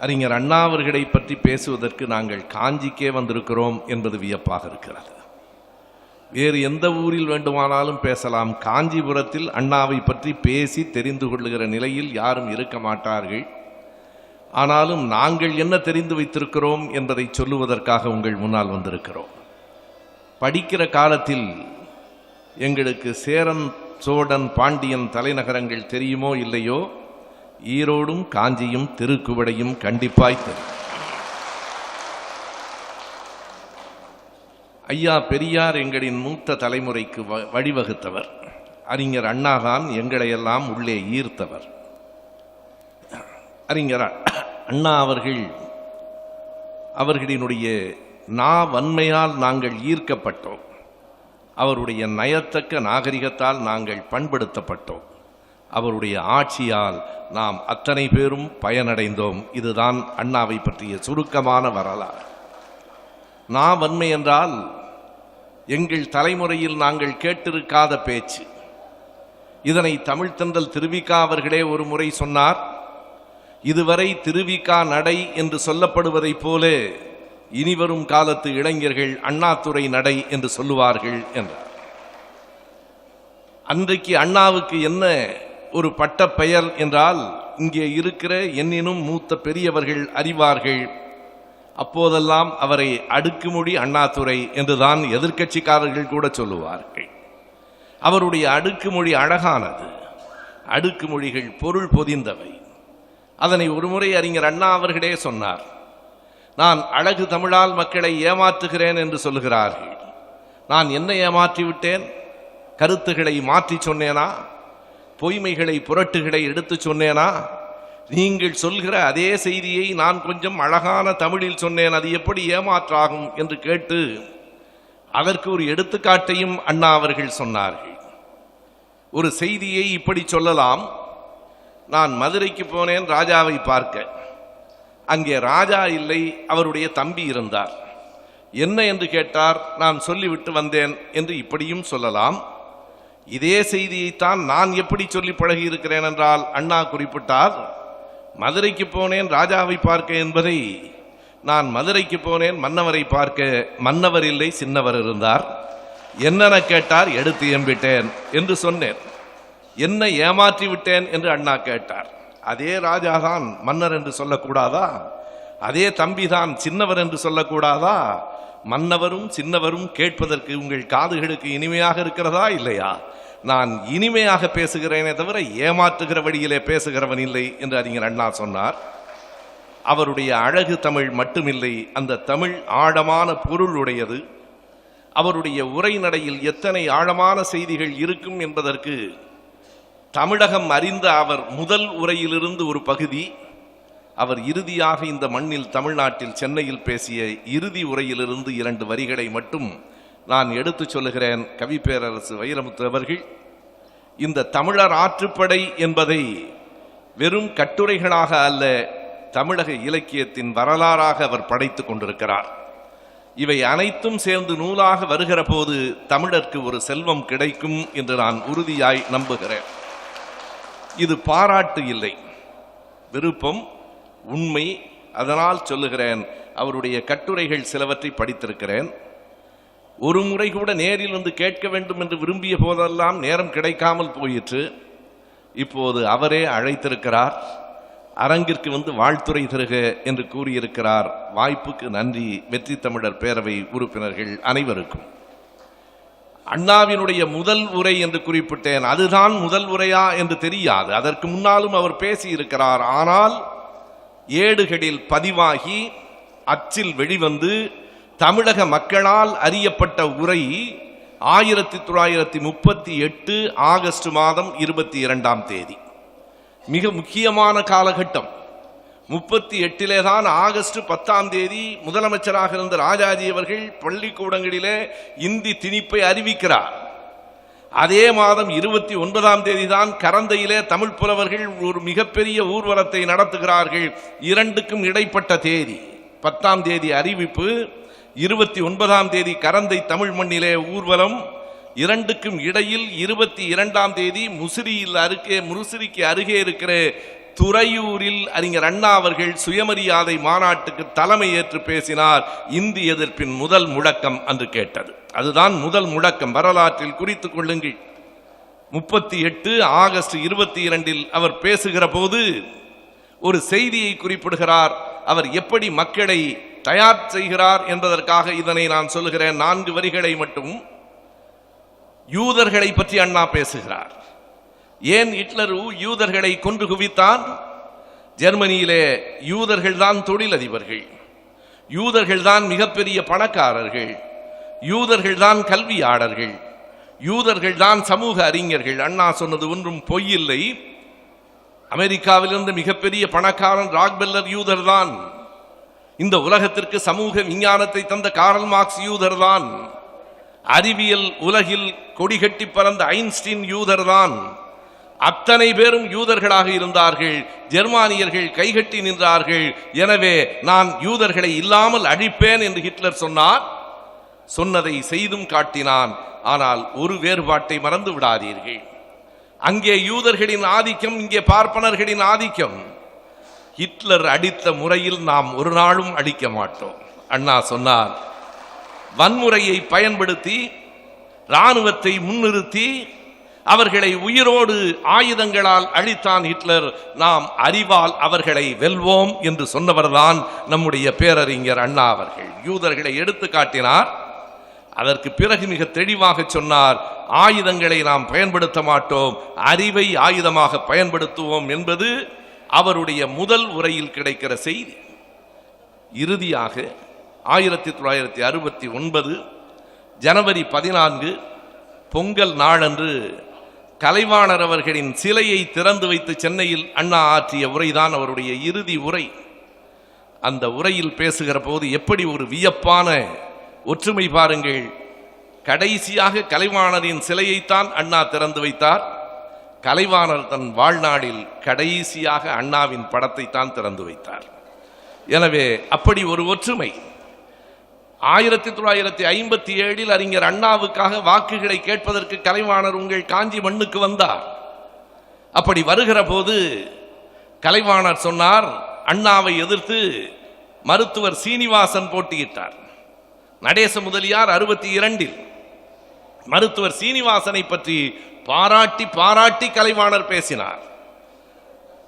அறிஞர் அண்ணா அவர்களை பற்றி பேசுவதற்கு நாங்கள் காஞ்சிக்கே வந்திருக்கிறோம் என்பது வியப்பாக இருக்கிறது. வேறு எந்த ஊரில் வேண்டுமானாலும் பேசலாம். காஞ்சிபுரத்தில் அண்ணாவை பற்றி பேசி தெரிந்து கொள்ளுகிற நிலையில் யாரும் இருக்க மாட்டார்கள். ஆனாலும் நாங்கள் என்ன தெரிந்து வைத்திருக்கிறோம் என்பதை சொல்லுவதற்காக உங்கள் முன்னால் வந்திருக்கிறோம். படிக்கிற காலத்தில் எங்களுக்கு சேரன் சோழன் பாண்டியன் தலைநகரங்கள் தெரியுமோ இல்லையோ? ஈரோடும் காஞ்சியும் திருக்குவடையும் கண்டிப்பாய் தரும். ஐயா பெரியார் எங்களின் மூத்த தலைமுறைக்கு வ- வழிவகுத்தவர். அறிஞர் அண்ணாதான் எங்களையெல்லாம் உள்ளே ஈர்த்தவர். அறிஞர் அண்ணா அவர்கள் அவர்களினுடைய நா வன்மையால் நாங்கள் ஈர்க்கப்பட்டோம். அவருடைய நயத்தக்க நாகரிகத்தால் நாங்கள் பண்படுத்தப்பட்டோம். அவருடைய ஆட்சியால் நாம் அத்தனை பேரும் பயனடைந்தோம். இதுதான் அண்ணாவை பற்றிய சுருக்கமான வரலாறு. நா வன்மை என்றால் எங்கள் தலைமுறையில் நாங்கள் கேட்டிருக்காத பேச்சு. இதனை தமிழ்த்தந்தல் திருவிக்கா அவர்களே ஒரு முறை சொன்னார் இதுவரை திருவிக்கா நடை என்று சொல்லப்படுவதைப் போல இனிவரும் காலத்து இளைஞர்கள் அண்ணாத்துறை நடை என்று சொல்லுவார்கள் என்றார். அன்றைக்கு அண்ணாவுக்கு என்ன ஒரு பட்ட பெயர் என்றால் இங்கே இருக்கிற என்னினும் மூத்த பெரியவர்கள் அறிவார்கள். அப்போதெல்லாம் அவரை அடுக்குமொழி அண்ணாதுரை என்றுதான் எதிர்க்கட்சிக்காரர்கள் கூட சொல்லுவார்கள். அவருடைய அடுக்குமொழி அழகானது. அடுக்குமொழிகள் பொருள் பொதிந்தவை. அதனை ஒருமுறை அறிஞர் அண்ணா அவர்களே சொன்னார். நான் அழகு தமிழால் மக்களை ஏமாற்றுகிறேன் என்று சொல்லுகிறார்கள். நான் என்ன ஏமாற்றி விட்டேன் கருத்துக்களை மாற்றி சொன்னேனா? பொய்மைகளை புரட்டுகளை எடுத்து சொன்னேனா? நீங்கள் சொல்கிற அதே செய்தியை நான் கொஞ்சம் அழகான தமிழில் சொன்னேன் அது எப்படி ஏமாற்றாகும் என்று கேட்டு அதற்கு ஒரு எடுத்துக்காட்டையும் அண்ணா அவர்கள் சொன்னார்கள். ஒரு செய்தியை இப்படி சொல்லலாம். நான் மதுரைக்கு போனேன் ராஜாவை பார்க்க. அங்கே ராஜா இல்லை அவருடைய தம்பி இருந்தார். என்ன என்று கேட்டார்? நான் சொல்லிவிட்டு வந்தேன் என்று இப்படியும் சொல்லலாம். இதே செய்தியைத்தான் நான் எப்படி சொல்லி பழகி இருக்கிறேன் என்றால் அண்ணா குறிப்பிட்டார் மதுரைக்கு போனேன் ராஜாவை பார்க்க என்பதை. நான் மதுரைக்கு போனேன் மன்னவரை பார்க்க. மன்னவர் இல்லை சின்னவர் இருந்தார். என்னென கேட்டார்? எடுத்து எம்பிட்டேன் என்று சொன்னேன். என்ன ஏமாற்றி விட்டேன் என்று அண்ணா கேட்டார். அதே ராஜாதான் மன்னர் என்று சொல்லக்கூடாதா? அதே தம்பிதான் சின்னவர் என்று சொல்லக்கூடாதா? மன்னவரும் சின்னவரும் கேட்பதற்கு உங்கள் காதுகளுக்கு இனிமையாக இருக்கிறதா? இல்லையா? நான் இனிமையாக பேசுகிறேனே தவிர ஏமாற்றுகிற வழியிலே பேசுகிறவன் இல்லை என்று அறிஞர் அண்ணா சொன்னார். அவருடைய அழகு தமிழ் மட்டுமில்லை அந்த தமிழ் ஆழமான பொருள் உடையது. அவருடைய உரைநடையில் எத்தனை ஆழமான செய்திகள் இருக்கும் என்பதற்கு தமிழகம் அறிந்த அவர் முதல் உரையிலிருந்து ஒரு பகுதி. அவர் இறுதியாக இந்த மண்ணில் தமிழ்நாட்டில் சென்னையில் பேசிய இறுதி உரையிலிருந்து இரண்டு வரிகளை மட்டும் நான் எடுத்துச் சொல்லுகிறேன் கவி பேரரசு வைரமுத்து அவர்கள் இந்த தமிழர் ஆற்றுப்படை என்பதை வெறும் கட்டுரைகளாக அல்ல தமிழக இலக்கியத்தின் வரலாறாக அவர் படைத்துக் கொண்டிருக்கிறார். இவை அனைத்தும் சேர்ந்து நூலாக வருகிற போது தமிழர்க்கு ஒரு செல்வம் கிடைக்கும் என்று நான் உறுதியாய் நம்புகிறேன். இது பாராட்டு இல்லை. விருப்பம் உண்மை அதனால் சொல்லுகிறேன் அவருடைய கட்டுரைகள் சிலவற்றை படித்திருக்கிறேன். ஒரு முறை கூட நேரில் வந்து கேட்க வேண்டும் என்று விரும்பிய போதெல்லாம் நேரம் கிடைக்காமல் போயிற்று. இப்போது அவரே அழைத்திருக்கிறார். அரங்கிற்கு வந்து வாழ்த்துரை தருக என்று கூறியிருக்கிறார். வாய்ப்புக்கு நன்றி. வெற்றி தமிழர் பேரவை உறுப்பினர்கள் அனைவருக்கும். அண்ணாவினுடைய முதல் உரை என்று குறிப்பிட்டேன். அதுதான் முதல் உரையா என்று தெரியாது. அதற்கு முன்னாலும் அவர் பேசியிருக்கிறார். ஆனால் ஏடுகளில் பதிவாகி அச்சில் வெளிவந்து தமிழக மக்களால் அறியப்பட்ட உரை ஆயிரத்தி தொள்ளாயிரத்தி முப்பத்தி எட்டு ஆகஸ்ட் மாதம் இருபத்தி இரண்டாம் தேதி. மிக முக்கியமான காலகட்டம். முப்பத்தி எட்டிலே தான் ஆகஸ்ட் பத்தாம் தேதி முதலமைச்சராக இருந்த ராஜாஜி அவர்கள் பள்ளிக்கூடங்களிலே இந்தி திணிப்பை அறிவிக்கிறார். அதே மாதம் இருபத்தி ஒன்பதாம் தேதி தான் கரந்தையிலே தமிழ் புலவர்கள் ஒரு மிகப்பெரிய ஊர்வலத்தை நடத்துகிறார்கள். இரண்டுக்கும் இடைப்பட்ட தேதி. பத்தாம் தேதி அறிவிப்பு. இருபத்தி ஒன்பதாம் தேதி கரந்தை தமிழ் மண்ணிலே ஊர்வலம் இரண்டுக்கும் இடையில் இருபத்தி இரண்டாம் தேதி முசிறியில் அருகே முருசிறிக்கு அருகே இருக்கிற துறையூரில் அறிஞர் அண்ணா அவர்கள் சுயமரியாதை மாநாட்டுக்கு தலைமை ஏற்று பேசினார். இந்தி எதிர்ப்பின் முதல் முழக்கம் அன்று கேட்டது. அதுதான் முதல் முழக்கம். வரலாற்றில் குறித்துக் கொள்ளுங்கள். முப்பத்தி எட்டு ஆகஸ்ட் இருபத்தி இரண்டில் அவர் பேசுகிற போது ஒரு செய்தியை குறிப்பிடுகிறார். அவர் எப்படி மக்களை தயார் செய்கிறார் என்பதற்காக இதனை நான் சொல்லுகிறேன். நான்கு வரிகளை மட்டும் யூதர்களை பற்றி அண்ணா பேசுகிறார். ஏன் ஹிட்லர் யூதர்களை கொன்று குவித்தான்? ஜெர்மனியிலே யூதர்கள் தான் தொழிலதிபர்கள். யூதர்கள் தான் மிகப்பெரிய பணக்காரர்கள். யூதர்கள் தான் கல்வியாளர்கள். யூதர்கள் தான் சமூக அறிஞர்கள். அண்ணா சொன்னது ஒன்றும் பொய்யில்லை அமெரிக்காவிலிருந்து மிகப்பெரிய பணக்காரன் ராக்பெல்லர் யூதர் தான் இந்த உலகத்திற்கு சமூக விஞ்ஞானத்தை தந்த காரல் மார்க்ஸ் யூதர் தான் அறிவியல் உலகில் கொடிகட்டி பறந்த ஐன்ஸ்டீன் யூதர் தான் அத்தனை பேரும் யூதர்களாக இருந்தார்கள் ஜெர்மானியர்கள் கைகட்டி நின்றார்கள். எனவே நான் யூதர்களை இல்லாமல் அழிப்பேன் என்று ஹிட்லர் சொன்னார். சொன்னதை செய்தும் காட்டினான். ஆனால் ஒரு வேறுபாட்டை மறந்து விடாதீர்கள். அங்கே யூதர்களின் ஆதிக்கம் இங்கே பார்ப்பனர்களின் ஆதிக்கம். ஹிட்லர் அடித்த முறையில் நாம் ஒரு நாளும் அடிக்க மாட்டோம். அண்ணா சொன்னார் வன்முறையை பயன்படுத்தி இராணுவத்தை முன்னிறுத்தி அவர்களை உயிரோடு ஆயுதங்களால் அழித்தான் ஹிட்லர். நாம் அறிவால் அவர்களை வெல்வோம் என்று சொன்னவர்தான் நம்முடைய பேரறிஞர் அண்ணா அவர்கள். யூதர்களை எடுத்து காட்டினார். அதற்கு பிறகு மிக தெளிவாக சொன்னார் ஆயுதங்களை நாம் பயன்படுத்த மாட்டோம். அறிவை ஆயுதமாக பயன்படுத்துவோம் என்பது அவருடைய முதல் உரையில் கிடைக்கிற செய்தி. இறுதியாக ஆயிரத்தி தொள்ளாயிரத்தி அறுபத்தி ஒன்பது ஜனவரி பதினான்கு பொங்கல் நாளன்று கலைவாணர் அவர்களின் சிலையை திறந்து வைத்து சென்னையில் அண்ணா ஆற்றிய உரைதான் அவருடைய இறுதி உரை. அந்த உரையில் பேசுகிற போது எப்படி ஒரு வியப்பான ஒற்றுமை பாருங்கள். கடைசியாக கலைவாணரின் சிலையைத்தான் அண்ணா திறந்து வைத்தார். கலைவாணர் தன் வாழ்நாளில் கடைசியாக அண்ணாவின் படத்தை தான் திறந்து வைத்தார். எனவே அப்படி ஒரு ஒற்றுமை. ஆயிரத்தி தொள்ளாயிரத்தி ஐம்பத்தி ஏழில் அறிஞர் அண்ணாவுக்காக வாக்குகளை கேட்பதற்கு கலைவாணர் உங்கள் காஞ்சி மண்ணுக்கு வந்தார். அப்படி வருகிற போது கலைவாணர் சொன்னார் அண்ணாவை எதிர்த்து மருத்துவர் சீனிவாசன் போட்டியிட்டார். நடேச முதலியார் அறுபத்தி இரண்டில் மருத்துவர் சீனிவாசனை பற்றி பாராட்டி பாராட்டி கலைவாணர் பேசினார்.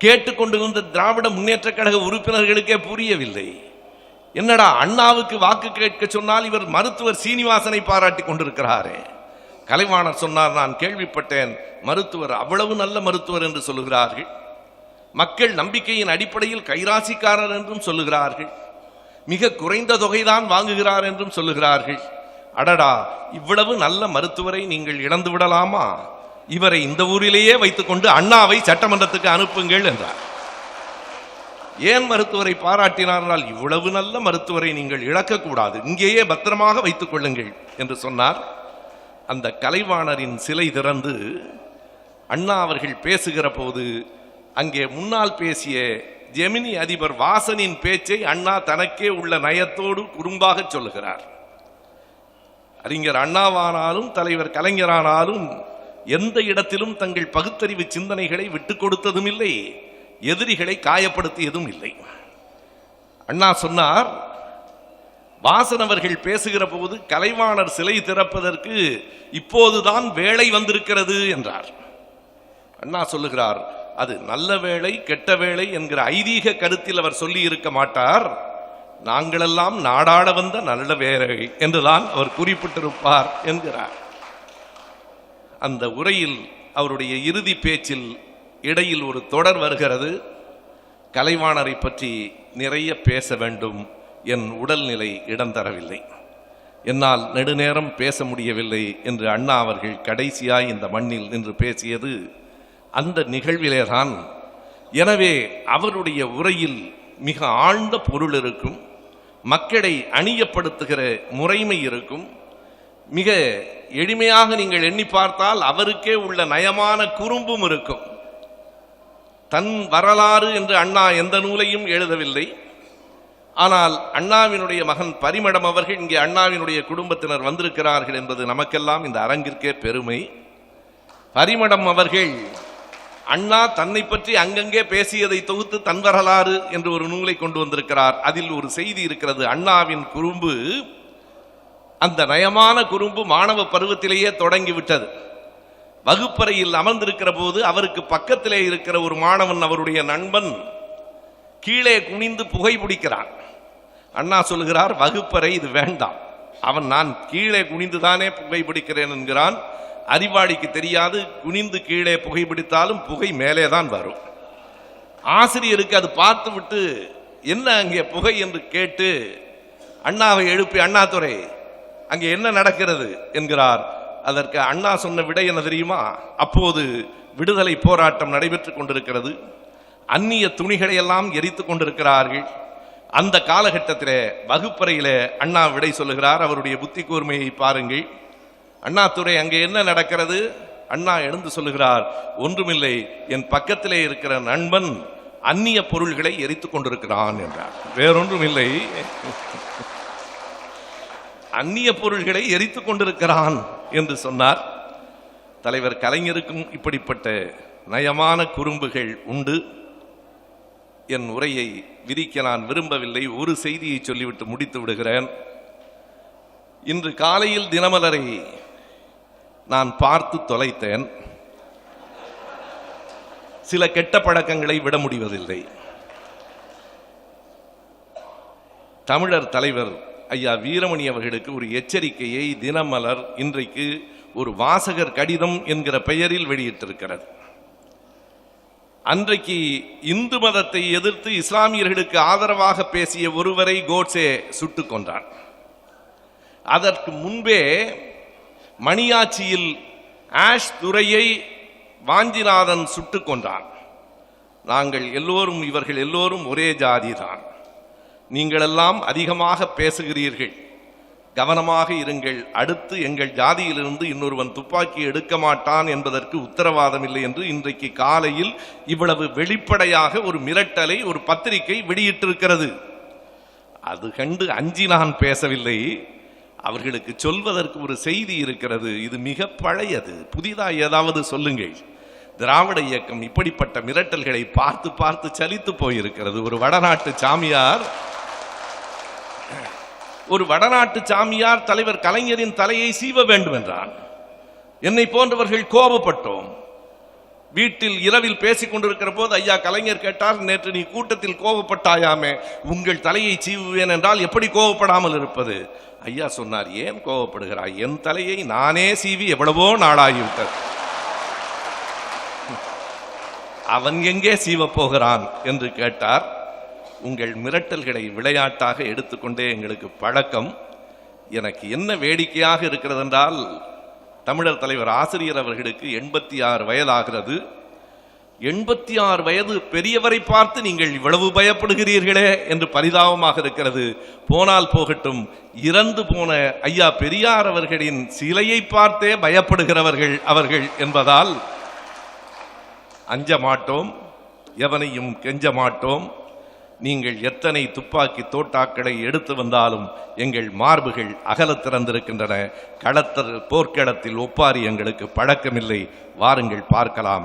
கேட்டுக்கொண்டிருந்த திராவிட முன்னேற்ற கழக உறுப்பினர்களுக்கே புரியவில்லை. என்னடா அண்ணாவுக்கு வாக்கு கேட்க சொன்னால் இவர் மருத்துவர் சீனிவாசனை பாராட்டி கொண்டிருக்கிறாரே. கலைவாணர் சொன்னார் நான் கேள்விப்பட்டேன். மருத்துவர் அவ்வளவு நல்ல மருத்துவர் என்று சொல்லுகிறார்கள். மக்கள் நம்பிக்கையின் அடிப்படையில் கைராசிக்காரர் என்றும் சொல்லுகிறார்கள். மிக குறைந்த தொகைதான் வாங்குகிறார் என்றும் சொல்லுகிறார்கள். அடடா இவ்வளவு நல்ல மருத்துவரை நீங்கள் இழந்து விடலாமா? இவரை இந்த ஊரிலேயே வைத்துக்கொண்டு அண்ணாவை சட்டமன்றத்துக்கு அனுப்புங்கள் என்றார். ஏன் மருத்துவரை பாராட்டினார் என்றால் இவ்வளவு நல்ல மருத்துவரை நீங்கள் இழக்கக்கூடாது இங்கேயே பத்திரமாக வைத்துக் கொள்ளுங்கள் என்று சொன்னார். அந்த கலைவாணரின் சிலை திறந்து அண்ணா அவர்கள் பேசுகிற போது அங்கே முன்னால் பேசிய ஜெமினி அதிபர் வாசனின் பேச்சை அண்ணா தனக்கே உள்ள நயத்தோடு குறும்பாக சொல்லுகிறார். அறிஞர் அண்ணாவானாலும் தலைவர் கலைஞரானாலும் எந்த இடத்திலும் தங்கள் பகுத்தறிவு சிந்தனைகளை விட்டுக் கொடுத்ததும் இல்லை எதிரிகளை காயப்படுத்தியதும் இல்லை. அண்ணா சொன்னார் வாசன் அவர்கள் பேசுகிற போது கலைவாணர் சிலை திறப்பதற்கு இப்போதுதான் வேலை வந்திருக்கிறது என்றார். அண்ணா சொல்லுகிறார் அது நல்ல வேளை கெட்ட வேளை என்கிற ஐதீக கருத்தில் அவர் சொல்லி இருக்க மாட்டார். நாங்களெல்லாம் நாடாட வந்த நல்ல வேலை என்றுதான் அவர் குறிப்பிட்டிருப்பார் என்கிறார். அந்த உரையில் அவருடைய இறுதி பேச்சில் இடையில் ஒரு தொடர் வருகிறது. கலைவாணரை பற்றி நிறைய பேச வேண்டும். என் உடல்நிலை இடம் தரவில்லை. என்னால் நெடுநேரம் பேச முடியவில்லை என்று அண்ணா அவர்கள் கடைசியாய் இந்த மண்ணில் நின்று பேசியது அந்த நிகழ்விலேதான். எனவே அவருடைய உரையில் மிக ஆழ்ந்த பொருள் இருக்கும். மக்களை அணியப்படுத்துகிற முறைமை இருக்கும். மிக எளிமையாக நீங்கள் எண்ணி பார்த்தால் அவருக்கே உள்ள நயமான குறும்பும் இருக்கும். தன் வரலாறு என்று அண்ணா எந்த நூலையும் எழுதவில்லை. ஆனால் அண்ணாவினுடைய மகன் பரிமடம் அவர்கள் இங்கே அண்ணாவினுடைய குடும்பத்தினர் வந்திருக்கிறார்கள் என்பது நமக்கெல்லாம் இந்த அரங்கிற்கே பெருமை. பரிமடம் அவர்கள் அண்ணா தன்னை பற்றி அங்கங்கே பேசியதை தொகுத்து தன் வரலாறு என்று ஒரு நூலை கொண்டு வந்திருக்கிறார். அதில் ஒரு செய்தி இருக்கிறது. அண்ணாவின் குறும்பு அந்த நயமான குறும்பு மாணவ பருவத்திலேயே தொடங்கி விட்டது. வகுப்பறையில் அமர்ந்திருக்கிற போது அவருக்கு பக்கத்திலே இருக்கிற ஒரு மாணவன் அவருடைய நண்பன் கீழே குனிந்து புகை பிடிக்கிறான். அண்ணா சொல்கிறார் வகுப்பறை இது வேண்டாம். அவன் நான் கீழே குனிந்துதானே புகை பிடிக்கிறேன் என்கிறான். அறிவாளிக்கு தெரியாது குனிந்து கீழே புகை பிடித்தாலும் புகை மேலே தான் வரும். ஆசிரியருக்கு அது பார்த்து விட்டு என்ன அங்கே புகை? என்று கேட்டு அண்ணாவை எழுப்பி அண்ணாதுரை அங்கே என்ன நடக்கிறது? என்கிறார். அதற்கு அண்ணா சொன்ன விடை என்ன தெரியுமா? அப்போது விடுதலை போராட்டம் நடைபெற்றுக் கொண்டிருக்கிறது. அந்நிய துணிகளை எல்லாம் எரித்துக் கொண்டிருக்கிறார்கள். அந்த காலகட்டத்திலே வகுப்பறையில் அண்ணா விடை சொல்லுகிறார். அவருடைய புத்தி கூர்மையை பாருங்கள். அண்ணாதுரை அங்கே என்ன நடக்கிறது? அண்ணா எழுந்து சொல்லுகிறார் ஒன்றுமில்லை என் பக்கத்திலே இருக்கிற நண்பன் அந்நிய பொருள்களை எரித்து கொண்டிருக்கிறான் என்றார். வேறொன்றும் இல்லை அந்நிய பொருள்களை எரித்து கொண்டிருக்கிறான் என்று சொன்னார். தலைவர் கலைஞருக்கும் இப்படிப்பட்ட நயமான குறும்புகள் உண்டு. என் உரையை விரிக்க நான் விரும்பவில்லை. ஒரு செய்தியை சொல்லிவிட்டு முடித்து விடுகிறேன். இன்று காலையில் தினமலரை நான் பார்த்து தொலைத்தேன். சில கெட்ட பழக்கங்களை விட முடிவதில்லை. தமிழர் தலைவர் ஐயா வீரமணி அவர்களுக்கு ஒரு எச்சரிக்கையை தினமலர் இன்றைக்கு ஒரு வாசகர் கடிதம் என்கிற பெயரில் வெளியிட்டிருக்கிறது அன்றைக்கு இந்து மதத்தை எதிர்த்து இஸ்லாமியர்களுக்கு ஆதரவாக பேசிய ஒருவரை கோட்ஸே சுட்டுக் கொண்டான் அதற்கு முன்பே மணியாச்சியில் ஆஷ் துரையை வாஞ்சிநாதன் சுட்டு கொன்றான். நாங்கள் எல்லோரும் இவர்கள் எல்லோரும் ஒரே ஜாதிதான். நீங்களெல்லாம் அதிகமாக பேசுகிறீர்கள். கவனமாக இருங்கள். அடுத்து எங்கள் ஜாதியிலிருந்து இன்னொருவன் துப்பாக்கி எடுக்க மாட்டான் என்பதற்கு உத்தரவாதம் இல்லை என்று இன்றைக்கு காலையில் இவ்வளவு வெளிப்படையாக ஒரு மிரட்டலை ஒரு பத்திரிகை வெளியிட்டிருக்கிறது. அது கண்டு அஞ்சி நான் பேசவில்லை. அவர்களுக்கு சொல்வதற்கு ஒரு செய்தி இருக்கிறது. இது மிக பழையது. புதிதாக ஏதாவது சொல்லுங்கள். திராவிட இயக்கம் இப்படிப்பட்ட மிரட்டல்களை பார்த்து பார்த்து சலித்து போயிருக்கிறது. ஒரு வடநாட்டு சாமியார் ஒரு வடநாட்டு சாமியார் தலைவர் கலைஞரின் தலையை சீவ வேண்டும் என்றான் என்னை போன்றவர்கள் கோபப்பட்டோம். வீட்டில் இரவில் பேசிக் கொண்டிருக்கிற போது ஐயா கலைஞர் கேட்டார் நேற்று நீ கூட்டத்தில் கோபப்பட்டாயாமே. உங்கள் தலையை சீவுவேன் என்றால் எப்படி கோபப்படாமல் இருப்பது? ஐயா சொன்னார் ஏன் கோபப்படுகிறாய் என் தலையை நானே சீவி எவ்வளவோ நாளாகிவிட்டது. அவன் எங்கே சீவப் போகிறான்? என்று கேட்டார். உங்கள் மிரட்டல்களை விளையாட்டாக எடுத்துக்கொண்டே எங்களுக்கு பழக்கம். எனக்கு என்ன வேடிக்கையாக இருக்கிறது என்றால் தமிழர் தலைவர் ஆசிரியர் அவர்களுக்கு எண்பத்தி ஆறு வயதாகிறது. எண்பத்தி ஆறு வயது பெரியவரை பார்த்து நீங்கள் இவ்வளவு பயப்படுகிறீர்களே என்று பரிதாபமாக இருக்கிறது. போனால் போகட்டும். இறந்து போன ஐயா பெரியார் அவர்களின் சிலையை பார்த்தே பயப்படுகிறவர்கள் அவர்கள் என்பதால் அஞ்ச மாட்டோம் எவனையும் கெஞ்ச மாட்டோம் நீங்கள் எத்தனை துப்பாக்கி தோட்டாக்களை எடுத்து வந்தாலும் எங்கள் மார்புகள் அகலத் திறந்திருக்கின்றன. களத்தர் போர்க்களத்தில் ஒப்பாரி எங்களுக்கு பழக்கமில்லை. வாருங்கள் பார்க்கலாம்.